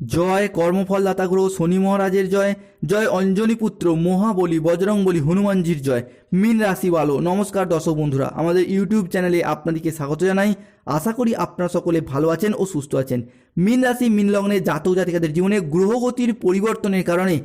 জয় কর্মফলদাতা গ্রহ শনি মহারাজের জয় জয় অঞ্জনী পুত্র মহাবলী বজরংবলী হনুমানজির জয়। মিন রাশি বালো নমস্কার দর্শক বন্ধুরা, আমাদের ইউটিউব চ্যানেলে আপনাদেরকে স্বাগত জানাই। আশা করি আপনারা সকলে ভালো আছেন ও সুস্থ আছেন। মিন রাশি, মিন লগ্নে জাতক জাতিকাদের জীবনে গ্রহগতির পরিবর্তনের কারণে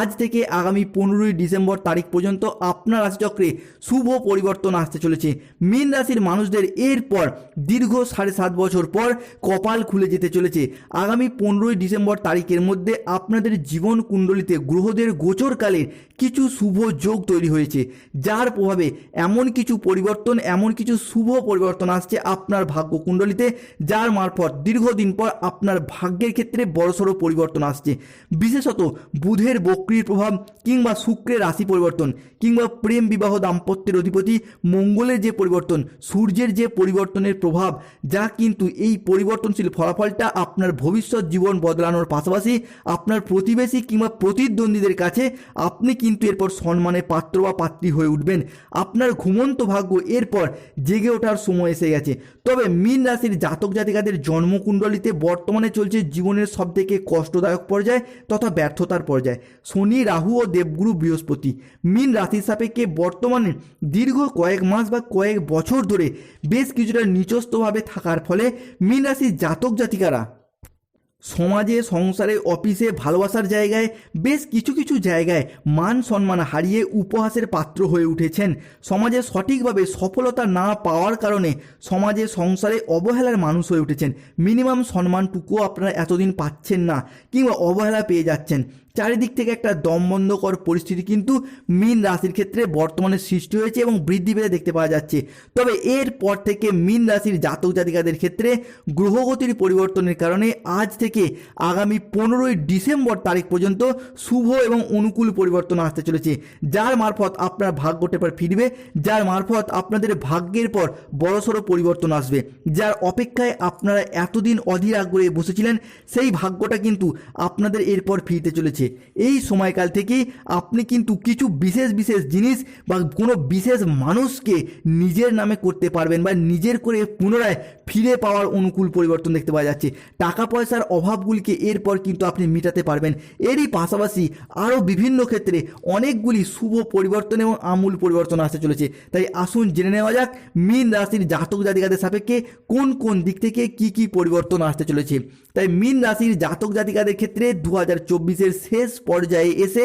আজ থেকে আগামী পনেরোই ডিসেম্বর তারিখ পর্যন্ত আপনার রাশিচক্রে শুভ পরিবর্তন আসতে চলেছে। মীন রাশির মানুষদের এরপর দীর্ঘ সাড়ে সাত বছর পর কপাল খুলে যেতে চলেছে। আগামী পনেরোই ডিসেম্বর তারিখের মধ্যে আপনাদের জীবন কুণ্ডলিতে গ্রহদের গোচরকালের কিছু শুভ যোগ তৈরি হয়েছে। যার প্রভাবে এমন কিছু পরিবর্তন, এমন কিছু শুভ পরিবর্তন আসছে আপনার ভাগ্য কুণ্ডলিতে যার মারফত দীর্ঘদিন পর আপনার ভাগ্যের ক্ষেত্রে বড়সড় পরিবর্তন আসছে। বিশেষত বুধের বক্রির প্রভাব কিংবা শুক্রের রাশি পরিবর্তন কিংবা প্রেম বিবাহ দাম্পত্যের অধিপতি মঙ্গলের যে পরিবর্তন, সূর্যের যে পরিবর্তনের প্রভাব, যা কিন্তু এই পরিবর্তনশীল ফলাফলটা আপনার ভবিষ্যৎ জীবন বদলানোর পাশাপাশি আপনার প্রতিবেশী কিংবা প্রতিদ্বন্দ্বীদের কাছে আপনি কিন্তু এরপর সম্মানের পাত্র বা পাত্রী হয়ে উঠবেন। আপনার ঘুমন্ত ভাগ্য এরপর জেগে ওঠার সময় এসে গেছে। তবে মীন রাশির জাতক জাতিকাদের জন্মকুণ্ডলিতে বর্তমানে চলছে জীবনের সবথেকে কষ্টদায়ক পর্যায় তথা ব্যর্থতার পর্যায়। শনি, রাহু ও দেবগুরু বৃহস্পতি। মিন রাশির সাপেক্ষে বর্তমানে দীর্ঘ কয়েক মাস বা কয়েক বছর ধরে বেশ কিছুটা নিচস্থভাবে থাকার ফলে মিন রাশির জাতক জাতিকারা সমাজে, সংসারে, অফিসে ভালোবাসার জায়গায়, বেশ কিছু কিছু জায়গায় মান সম্মান হারিয়ে উপহাসের পাত্র হয়ে উঠেছেন। সমাজে সঠিকভাবে সফলতা না পাওয়ার কারণে সমাজে, সংসারে অবহেলার মানুষ হয়ে উঠেছেন। মিনিমাম সম্মানটুকুও আপনারা এতদিন পাচ্ছেন না কিংবা অবহেলা পেয়ে যাচ্ছেন। চারিদিক থেকে একটা দমবন্ধকর পরিস্থিতি কিন্তু মিন রাশির ক্ষেত্রে বর্তমানে সৃষ্টি হয়েছে এবং বৃদ্ধি পেতে দেখতে পাওয়া যাচ্ছে। তবে এর পর থেকে মিন রাশির জাতক জাতিকাদের ক্ষেত্রে গ্রহগতির পরিবর্তনের কারণে আজ থেকে আগামী পনেরোই ডিসেম্বর তারিখ পর্যন্ত শুভ এবং অনুকূল পরিবর্তন আসতে চলেছে। যার মারফত আপনার ভাগ্যটা এবার ফিরবে, যার মারফত আপনাদের ভাগ্যের পর বড়সড় পরিবর্তন আসবে। যার অপেক্ষায় আপনারা এতদিন অধীর আগ্রহে বসেছিলেন, সেই ভাগ্যটা কিন্তু আপনাদের এরপর ফিরতে চলেছে। এই সময়কাল থেকেই আপনি কিন্তু কিছু বিশেষ বিশেষ জিনিস বা কোনো বিশেষ মানুষকে নিজের নামে করতে পারবেন বা নিজের করে পুনরায় ফিরে পাওয়ার অনুকূল পরিবর্তন দেখতে পাওয়া যাচ্ছে। টাকা পয়সার অভাবগুলিকে এরপর কিন্তু আপনি মেটাতে পারবেন। এরই পাশাপাশি আরও বিভিন্ন ক্ষেত্রে অনেকগুলি শুভ পরিবর্তন এবং আমূল পরিবর্তন আসতে চলেছে। তাই আসুন জেনে নেওয়া যাক মীন রাশির জাতক জাতিকাদের সাপেক্ষে কোন কোন দিক থেকে কি কি পরিবর্তন আসতে চলেছে। তাই মীন রাশির জাতক জাতিকাদের ক্ষেত্রে দু হাজার চব্বিশের শেষ পর্যায়ে এসে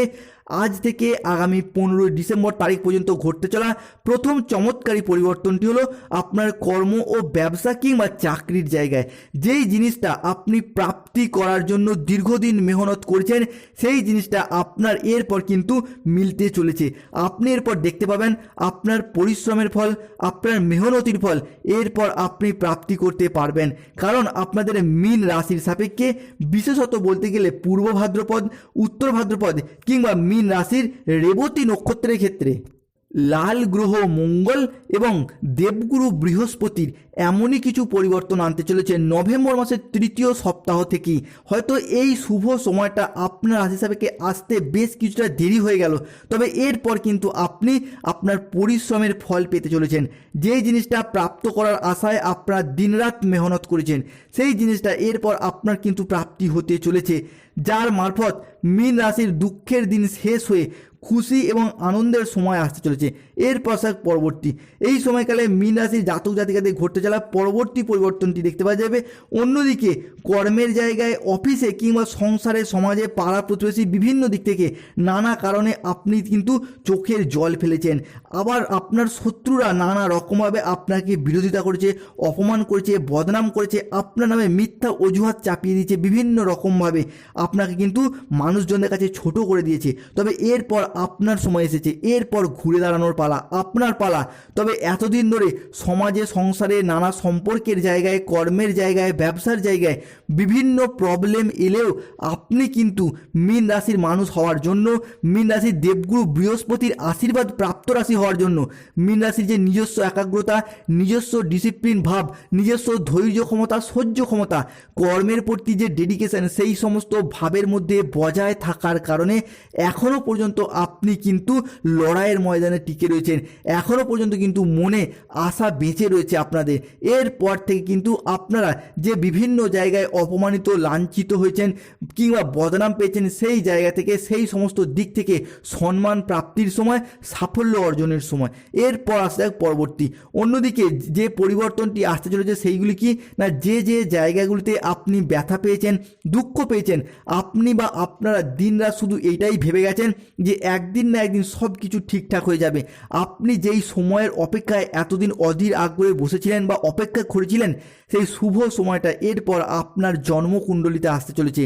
আজ থেকে আগামী পনেরোই ডিসেম্বর তারিখ পর্যন্ত ঘটতে চলা প্রথম চমৎকারী পরিবর্তনটি হলো আপনার কর্ম ও ব্যবসা কিংবা চাকরির জায়গায়। যেই জিনিসটা আপনি প্রাপ্তি করার জন্য দীর্ঘদিন মেহনত করেছেন, সেই জিনিসটা আপনার এরপর কিন্তু মিলতে চলেছে। আপনি এরপর দেখতে পাবেন আপনার পরিশ্রমের ফল, আপনার মেহনতির ফল এরপর আপনি প্রাপ্তি করতে পারবেন। কারণ আপনাদের মিন রাশির সাপেক্ষে, বিশেষত বলতে গেলে পূর্ব ভাদ্রপদ, উত্তর ভাদ্রপদ কিংবা মীন রাশির রেবতী নক্ষত্রের ক্ষেত্রে। লাল গ্রহ মঙ্গল এবং দেবগুরু বৃহস্পতির এমনই কিছু পরিবর্তন আনতে চলেছে নভেম্বর মাসের তৃতীয় সপ্তাহ থেকেই হয়তো এই শুভ সময়টা আপনার রাশি সাপেক্ষে আসতে বেশ কিছুটা দেরি হয়ে গেল। তবে এরপর কিন্তু আপনি আপনার পরিশ্রমের ফল পেতে চলেছেন। যেই জিনিসটা প্রাপ্ত করার আশায় আপনার দিনরাত মেহনত করেছেন, সেই জিনিসটা এরপর আপনার কিন্তু প্রাপ্তি হতে চলেছে। যার মারফত মীন রাশির দুঃখের দিন শেষ হয়ে খুশি এবং আনন্দের সময় আসতে চলেছে। এর পশ্চাৎ পরবর্তী। এই সময়কালে মীন রাশির জাতক জাতিকাদের ঘটতে চলা পরবর্তী পরিবর্তনটি দেখতে পাওয়া যাবে। অন্যদিকে, কর্মের জায়গায় অফিসে কিংবা সংসারে সমাজে পাড়া প্রতিবেশী বিভিন্ন দিক থেকে নানা কারণে আপনি কিন্তু চোখের জল ফেলেছেন। আবার আপনার শত্রুরা নানা রকমভাবে আপনাকে বিরোধিতা করেছে, অপমান করেছে, বদনাম করেছে, আপনার নামে মিথ্যা অজুহাত চাপিয়ে দিয়েছে বিভিন্ন রকমভাবে। আপনাকে কিন্তু মানুষজনের কাছে ছোট করে দিয়েছে। তবে এরপর আপনার সময় এসেছে। এরপর ঘুরে দাঁড়ানোর পালা, আপনার পালা। তবে এতদিন ধরে সমাজে, সংসারে, নানা সম্পর্কের জায়গায়, কর্মের জায়গায়, ব্যবসার জায়গায় বিভিন্ন প্রবলেম এলেও আপনি কিন্তু মীন রাশির মানুষ হওয়ার জন্য, মীন রাশির দেবগুরু বৃহস্পতির আশীর্বাদ প্রাপ্ত রাশি হওয়ার জন্য, মীন রাশির যে নিজস্ব একাগ্রতা, নিজস্ব ডিসিপ্লিন ভাব, নিজস্ব ধৈর্য ক্ষমতা, সহ্য ক্ষমতা, কর্মের প্রতি যে ডেডিকেশন সেই সমস্ত ভাবের মধ্যে বজায় থাকার কারণে এখনও পর্যন্ত আপনি কিন্তু লড়াইয়ের ময়দানে টিকে রয়েছেন। এখনও পর্যন্ত কিন্তু মনে আশা বেঁচে রয়েছে আপনাদের। এরপর থেকে কিন্তু আপনারা যে বিভিন্ন জায়গায় অপমানিত, লাঞ্ছিত হয়েছেন কিংবা বদনাম পেয়েছেন সেই জায়গা থেকে, সেই সমস্ত দিক থেকে সম্মান প্রাপ্তির সময়, সাফল্য অর্জনের সময়। এরপর আসতে যাক পরবর্তী। অন্যদিকে যে পরিবর্তনটি আসতে চলেছে সেইগুলি কি? না, যে যে জায়গাগুলিতে আপনি ব্যথা পেয়েছেন, দুঃখ পেয়েছেন, আপনি বা আপনারা দিনরাত শুধু এইটাই ভেবে গেছেন যে একদিন না একদিন সব কিছু ঠিকঠাক হয়ে যাবে। আপনি যেই সময়ের অপেক্ষায় এতদিন অধীর আগ্রহে বসেছিলেন বা অপেক্ষা করেছিলেন, সেই শুভ সময়টা এরপর আপনার জন্মকুণ্ডলিতে আসতে চলেছে।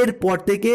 এরপর থেকে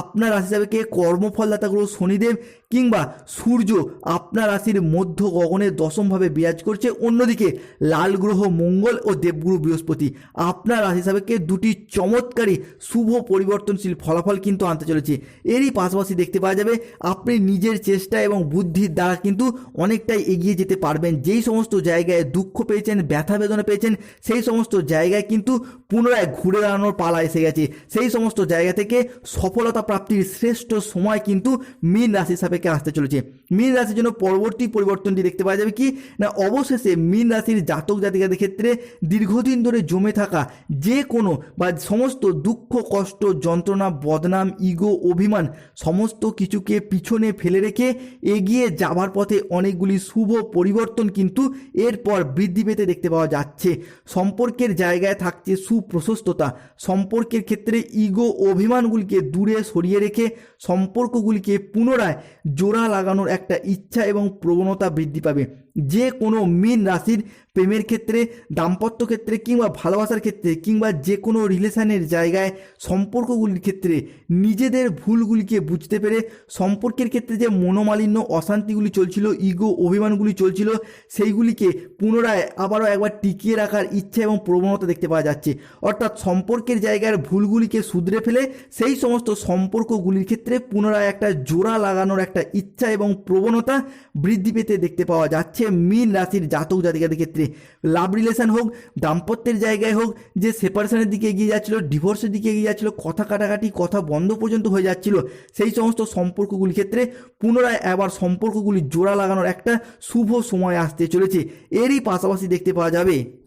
আপনার আসতে যাবে কে? কর্মফলদাতাগুলো শনিদেব কিংবা সূর্য আপনার রাশির মধ্য গগনে দশমভাবে বিরাজ করছে। অন্যদিকে লাল গ্রহ, মঙ্গল ও দেবগুরু বৃহস্পতি, আপনার রাশি কে দুটি চমৎকারী, শুভ পরিবর্তনশীল ফলাফল কিন্তু আনতে চলেছে। এরই পাশাপাশি দেখতে পাওয়া যাবে, আপনি নিজের চেষ্টা এবং বুদ্ধির দ্বারা কিন্তু অনেকটাই এগিয়ে যেতে পারবেন। যেই সমস্ত জায়গায় দুঃখ পেয়েছেন, ব্যথা বেদনা পেয়েছেন, সেই সমস্ত জায়গায় কিন্তু পুনরায় ঘুরে দাঁড়ানোর পালা এসে গেছে। সেই সমস্ত জায়গা থেকে সফলতা প্রাপ্তির শ্রেষ্ঠ সময় কিন্তু মীন রাশি সাপেক্ষে আসতে চলেছে। মীন রাশির জন্য পরবর্তী পরিবর্তনটি দেখতে পাওয়া যাবে কি? না, অবশেষে মীন রাশির জাতক জাতিকাদের ক্ষেত্রে দীর্ঘদিন ধরে জমে থাকা যে কোনো বা সমস্ত দুঃখ, কষ্ট, যন্ত্রণা, বদনাম, ইগো, অভিমান সমস্ত কিছুকে পিছনে ফেলে রেখে এগিয়ে যাবার পথে অনেকগুলি শুভ পরিবর্তন কিন্তু এরপর বৃদ্ধি পেতে দেখতে পাওয়া যাচ্ছে। সম্পর্কের জায়গায় থাকছে সুপ্রশস্ততা। সম্পর্কের ক্ষেত্রে ইগো, অভিমানগুলিকে দূরে সরিয়ে রেখে সম্পর্কগুলিকে পুনরায় জোড়া লাগানোর একটা ইচ্ছা এবং প্রবণতা বৃদ্ধি পাবে। যে কোনো মীন রাশির প্রেমের ক্ষেত্রে, দাম্পত্য ক্ষেত্রে কিংবা ভালোবাসার ক্ষেত্রে কিংবা যে কোনো রিলেশনের জায়গায় সম্পর্কগুলির ক্ষেত্রে নিজেদের ভুলগুলিকে বুঝতে পেরে সম্পর্কের ক্ষেত্রে যে মনোমালিন্য, অশান্তিগুলি চলছিল, ইগো অভিমানগুলি চলছিল, সেইগুলিকে পুনরায় আবারও একবার টিকিয়ে রাখার ইচ্ছা এবং প্রবণতা দেখতে পাওয়া যাচ্ছে। অর্থাৎ সম্পর্কের জায়গার ভুলগুলিকে শুধরে ফেলে সেই সমস্ত সম্পর্কগুলির ক্ষেত্রে পুনরায় একটা জোড়া লাগানোর একটা ইচ্ছা এবং প্রবণতা বৃদ্ধি পেতে দেখতে পাওয়া যাচ্ছে। মীন রাশির জাতক জাতিকাদের ক্ষেত্রে। লাভ রিলেশন হোক, দাম্পত্যের জায়গায় হোক, যে সেপারেশনের দিকে এগিয়ে যাচ্ছিল ডিভোর্সের দিকে এগিয়ে যাচ্ছিল, কথা কাটাকাটি, কথা বন্ধ পর্যন্ত হয়ে যাচ্ছিল, সেই সমস্ত সম্পর্কগুলির ক্ষেত্রে পুনরায় আবার সম্পর্কগুলি জোড়া লাগানোর একটা শুভ সময় আসতে চলেছে। এরই পাশাপাশি দেখতে পাওয়া যাবে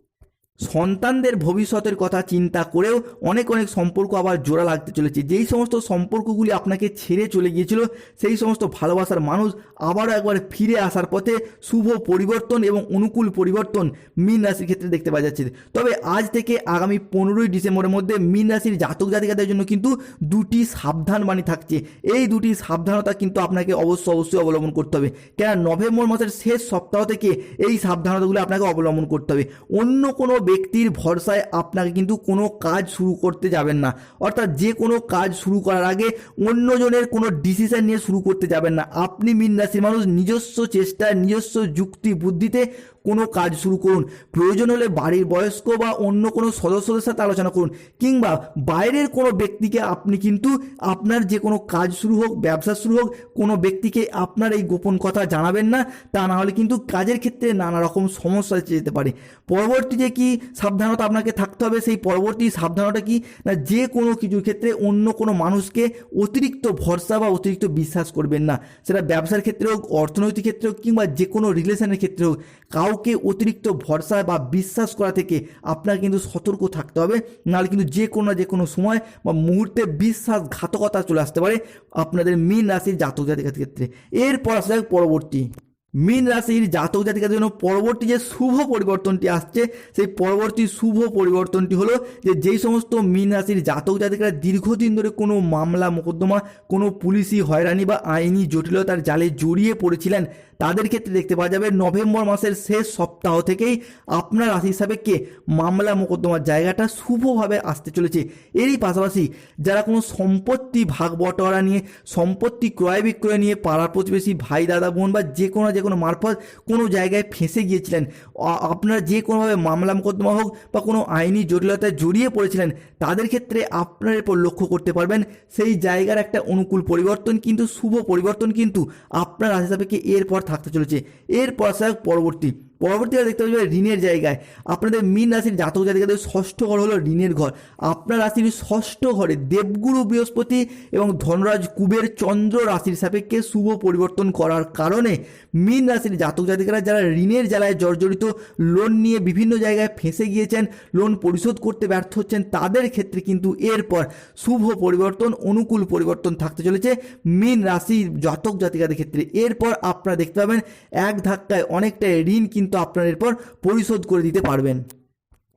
সন্তানদের ভবিষ্যতের কথা চিন্তা করেও অনেক অনেক সম্পর্ক আবার জোড়া লাগতে চলেছে। যেই সমস্ত সম্পর্কগুলি আপনাকে ছেড়ে চলে গিয়েছিল, সেই সমস্ত ভালোবাসার মানুষ আবারও একবার ফিরে আসার পথে শুভ পরিবর্তন এবং অনুকূল পরিবর্তন মীন রাশির ক্ষেত্রে দেখতে পাওয়া যাচ্ছে। তবে আজ থেকে আগামী পনেরোই ডিসেম্বরের মধ্যে মীন রাশির জাতক জাতিকাদের জন্য কিন্তু দুটি সাবধান বাণী থাকছে। এই দুটি সাবধানতা কিন্তু আপনাকে অবশ্যই অবশ্যই অবলম্বন করতে হবে। কেন নভেম্বর মাসের শেষ সপ্তাহ থেকে এই সাবধানতাগুলো আপনাকে অবলম্বন করতে হবে। অন্য কোনো ব্যক্তির ভরসায় আপনাকে কিন্তু কোনো কাজ শুরু করতে যাবেন না। অর্থাৎ যে কোনো কাজ শুরু করার আগে অন্যজনের কোনো ডিসিশন নিয়ে শুরু করতে যাবেন না। আপনি মিন রাশির মানুষ, নিজস্ব চেষ্টা, নিজস্ব যুক্তি, বুদ্ধিতে কোনো কাজ শুরু করুন। প্রয়োজন হলে বাড়ির বয়স্ক বা অন্য কোনো সদস্যদের সাথে আলোচনা করুন। কিংবা বাইরের কোনো ব্যক্তিকে আপনি কিন্তু আপনার যে কোনো কাজ শুরু হোক, ব্যবসা শুরু হোক, কোনো ব্যক্তিকে আপনার এই গোপন কথা জানাবেন না। তা না হলে কিন্তু কাজের ক্ষেত্রে নানা রকম সমস্যা যেতে পারে। পরবর্তীতে কি সাবধানতা আপনাকে থাকতে হবে। সেই পরবর্তী সাবধানতা কি? না, যে কোনো কিছুর ক্ষেত্রে অন্য কোনো মানুষকে অতিরিক্ত ভরসা বা অতিরিক্ত বিশ্বাস করবেন না। সেটা ব্যবসার ক্ষেত্রে হোক, অর্থনৈতিক ক্ষেত্রে হোক, কিংবা যে কোনো রিলেশনের ক্ষেত্রে হোক, কাউকে অতিরিক্ত ভরসা বা বিশ্বাস করা থেকে আপনাকে কিন্তু সতর্ক থাকতে হবে। নাহলে কিন্তু যে কোনো না যে কোনো সময় বা মুহূর্তে বিশ্বাসঘাতকতা চলে আসতে পারে আপনাদের মীন রাশির জাতক জাতিকার ক্ষেত্রে। এরপর আসা যাক পরবর্তী। মীন রাশির জাতক জাতিকাদের জন্য পরবর্তী যে শুভ পরিবর্তনটি আসছে, সেই পরবর্তী শুভ পরিবর্তনটি হলো যে যেই সমস্ত মীন রাশির জাতক জাতিকারা দীর্ঘদিন ধরে কোনো মামলা, মোকদ্দমা, কোনো পুলিশি হয়রানি বা আইনি জটিলতার জালে জড়িয়ে পড়েছিলেন, তাদের ক্ষেত্রে দেখতে পাওয়া যাবে নভেম্বর মাসের শেষ সপ্তাহ থেকেই আপনার রাশি হিসাবে কে মামলা, মোকদ্দমার জায়গাটা শুভভাবে আসতে চলেছে। এরই পাশাপাশি যারা কোনো সম্পত্তি ভাগ বটোয়ারা নিয়ে, সম্পত্তি ক্রয় বিক্রয় নিয়ে পাড়ার প্রতিবেশী, ভাই, দাদা, বোন বা যে কোনো যে কোনো মারফত কোনো জায়গায় ফেঁসে গিয়েছিলেন। আপনার যে কোনোভাবে মামলা মোকদ্দমা হোক বা কোনো আইনি জটিলতায় জড়িয়ে পড়েছিলেন, তাদের ক্ষেত্রে আপনার এরপর লক্ষ্য করতে পারবেন। সেই জায়গার একটা অনুকূল পরিবর্তন কিন্তু, শুভ পরিবর্তন কিন্তু আপনার রাশি সাপেক্ষে এরপর থাকতে চলেছে। এরপর আসা পরবর্তী। পরবর্তীকালে দেখতে পাচ্ছি ঋণের জায়গায়। আপনাদের মীন রাশির জাতক জাতিকাদের ষষ্ঠ ঘর হলো ঋণের ঘর। আপনার রাশির ষষ্ঠ ঘরে দেবগুরু, বৃহস্পতি এবং ধনরাজ কুবের চন্দ্র রাশির সাপেক্ষে শুভ পরিবর্তন করার কারণে মীন রাশির জাতক জাতিকারা যারা ঋণের জ্বালায় জর্জরিত লোন নিয়ে বিভিন্ন জায়গায় ফেঁসে গিয়েছেন লোন পরিশোধ করতে ব্যর্থ হচ্ছেন, তাদের ক্ষেত্রে কিন্তু এরপর শুভ পরিবর্তন, অনুকূল পরিবর্তন থাকতে চলেছে মীন রাশির জাতক জাতিকাদের ক্ষেত্রে। এরপর আপনারা দেখতে পাবেন এক ধাক্কায় অনেকটাই ঋণ কিন্তু আপনারা এরপর পরিশোধ করে দিতে পারবেন।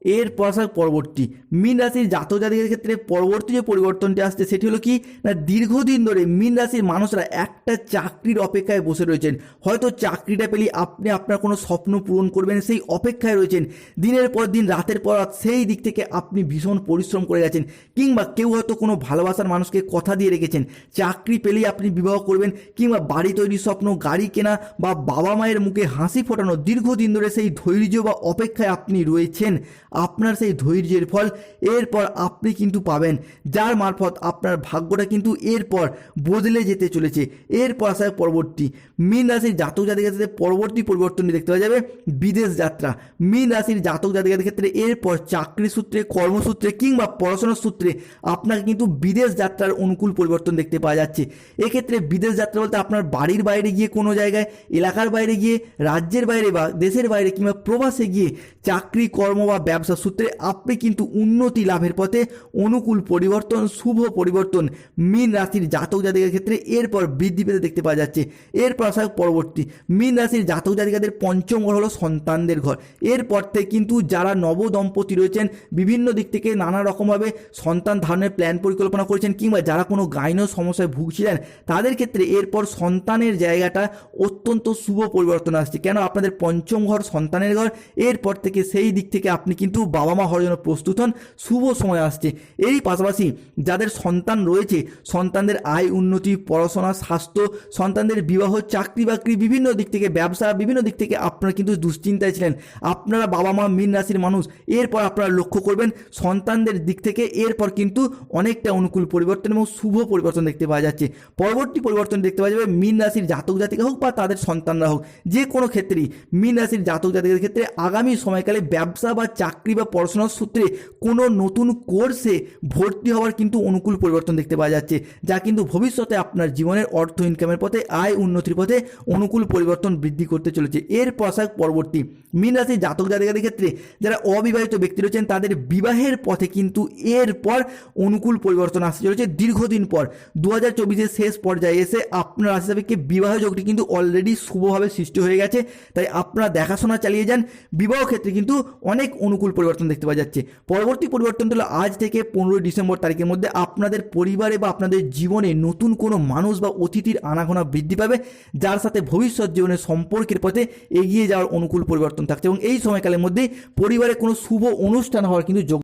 এর পর পরবর্তী। মীন রাশির জাতক জাতিকের ক্ষেত্রে পরবর্তী যে পরিবর্তনটি আসছে, সেটি হলো কি? না, দীর্ঘদিন ধরে মীন রাশির মানুষরা একটা চাকরির অপেক্ষায় বসে রয়েছেন। হয়তো চাকরিটা পেলে আপনি আপনার কোনো স্বপ্ন পূরণ করবেন, সেই অপেক্ষায় রয়েছেন। দিনের পর দিন, রাতের পর রাত, সেই দিক থেকে আপনি ভীষণ পরিশ্রম করে গেছেন কিংবা কেউ হয়তো কোনো ভালোবাসার মানুষকে কথা দিয়ে রেখেছেন। চাকরি পেলেই আপনি বিবাহ করবেন, কিংবা বাড়ি তৈরির স্বপ্ন, গাড়ি কেনা বা বাবা মায়ের মুখে হাসি ফোটানো দীর্ঘদিন ধরে সেই ধৈর্য বা অপেক্ষায় আপনি রয়েছেন। আপনার সেই ধৈর্যের ফল। এরপর আপনি কিন্তু পাবেন। যার মারফত আপনার ভাগ্যটা কিন্তু এরপর বদলে যেতে চলেছে। এরপর আসা পরবর্তী। মীন রাশির জাতক জাতিকাদের ক্ষেত্রে পরবর্তী পরিবর্তনটি দেখতে পাওয়া যাবে। বিদেশ যাত্রা। মীন রাশির জাতক জাতিকাদের ক্ষেত্রে এরপর চাকরি সূত্রে, কর্মসূত্রে কিংবা পড়াশোনার সূত্রে আপনাকে কিন্তু বিদেশ যাত্রার অনুকূল পরিবর্তন দেখতে পাওয়া যাচ্ছে। এক্ষেত্রে বিদেশ যাত্রা বলতে আপনার বাড়ির বাইরে গিয়ে কোনো জায়গায়, এলাকার বাইরে গিয়ে, রাজ্যের বাইরে বা দেশের বাইরে কিংবা প্রবাসে গিয়ে চাকরি, কর্ম বা ব্যবসা সূত্রে আপনি কিন্তু উন্নতি লাভের পথে অনুকূল পরিবর্তন, শুভ পরিবর্তন, মীন রাশির জাতক জাতিকার ক্ষেত্রে এরপর বৃদ্ধি পেতে দেখতে পাওয়া যাচ্ছে। এরপর আসা পরবর্তী, মীন রাশির জাতক জাতিকাদের পঞ্চম ঘর হলো সন্তানদের ঘর। এরপর থেকে কিন্তু যারা নব দম্পতি রয়েছেন, বিভিন্ন দিক থেকে নানা রকমভাবে সন্তান ধারণের প্ল্যান পরিকল্পনা করেছেন কিংবা যারা কোনো গাইন সমস্যায় ভুগছিলেন, তাদের ক্ষেত্রে এরপর সন্তানের জায়গাটা অত্যন্ত শুভ পরিবর্তন আসছে। কেন? আপনাদের পঞ্চম ঘর সন্তানের ঘর। এরপর থেকে সেই দিক থেকে আপনি কিন্তু বাবা মা হওয়ার জন্য প্রস্তুত হন। শুভ সময় আসছে। এই পাশাপাশি যাদের সন্তান রয়েছে, সন্তানদের আয় উন্নতি, পড়াশোনা, স্বাস্থ্য, সন্তানদের বিবাহ চাকরি বাকরি বিভিন্ন দিক থেকে ব্যবসা, বিভিন্ন দিক থেকে আপনারা কিন্তু দুশ্চিন্তায় ছিলেন। আপনারা বাবা মা মীন রাশির মানুষ, এরপর আপনারা লক্ষ্য করবেন সন্তানদের দিক থেকে এরপর কিন্তু অনেকটা অনুকূল পরিবর্তন এবং শুভ পরিবর্তন দেখতে পাওয়া যাচ্ছে। পরবর্তী পরিবর্তন দেখতে পাওয়া যাবে মীন রাশির জাতক জাতিকা হোক বা তাদের সন্তানরা হোক। যে কোনো ক্ষেত্রেই মীন রাশির জাতক জাতিকের ক্ষেত্রে আগামী সময়কালে ব্যবসা বা চাকরি বা পড়াশোনার সূত্রে কোনো নতুন কোর্সে ভর্তি হওয়ার কিন্তু অনুকূল পরিবর্তন দেখতে পাওয়া যাচ্ছে, যা কিন্তু ভবিষ্যতে আপনার জীবনের অর্থ ইনকামের পথে, আয় উন্নতির পথে অনুকূল পরিবর্তন বৃদ্ধি করতে চলেছে। এর পশ্চাৎ পরবর্তী, মীন রাশির জাতক জাতিকাদের ক্ষেত্রে যারা অবিবাহিত ব্যক্তি রয়েছেন, তাদের বিবাহের পথে কিন্তু এরপর অনুকূল পরিবর্তন আসতে চলেছে দীর্ঘদিন পর। দু হাজার চব্বিশের শেষ পর্যায়ে এসে আপনার রাশি সাপেক্ষে বিবাহ যোগটি কিন্তু অলরেডি শুভভাবে সৃষ্টি হয়ে গেছে, তাই আপনারা দেখাশোনা চালিয়ে যান। বিবাহ ক্ষেত্রে কিন্তু অনেক অনুকূল পরিবর্তন দেখতে পাওয়া যাচ্ছে। পরবর্তী পরিবর্তন হলো আজ থেকে পনেরোই ডিসেম্বর তারিখের মধ্যে আপনাদের পরিবারে বা আপনাদের জীবনে নতুন কোনো মানুষ বা অতিথির আনাগোনা বৃদ্ধি পাবে, যার সাথে ভবিষ্যৎ জীবনের সম্পর্কের পথে এগিয়ে যাওয়ার অনুকূল পরিবর্তন থাকছে। এবং এই সময়কালের মধ্যে পরিবারে কোনো শুভ অনুষ্ঠান হওয়ার কিন্তু যোগ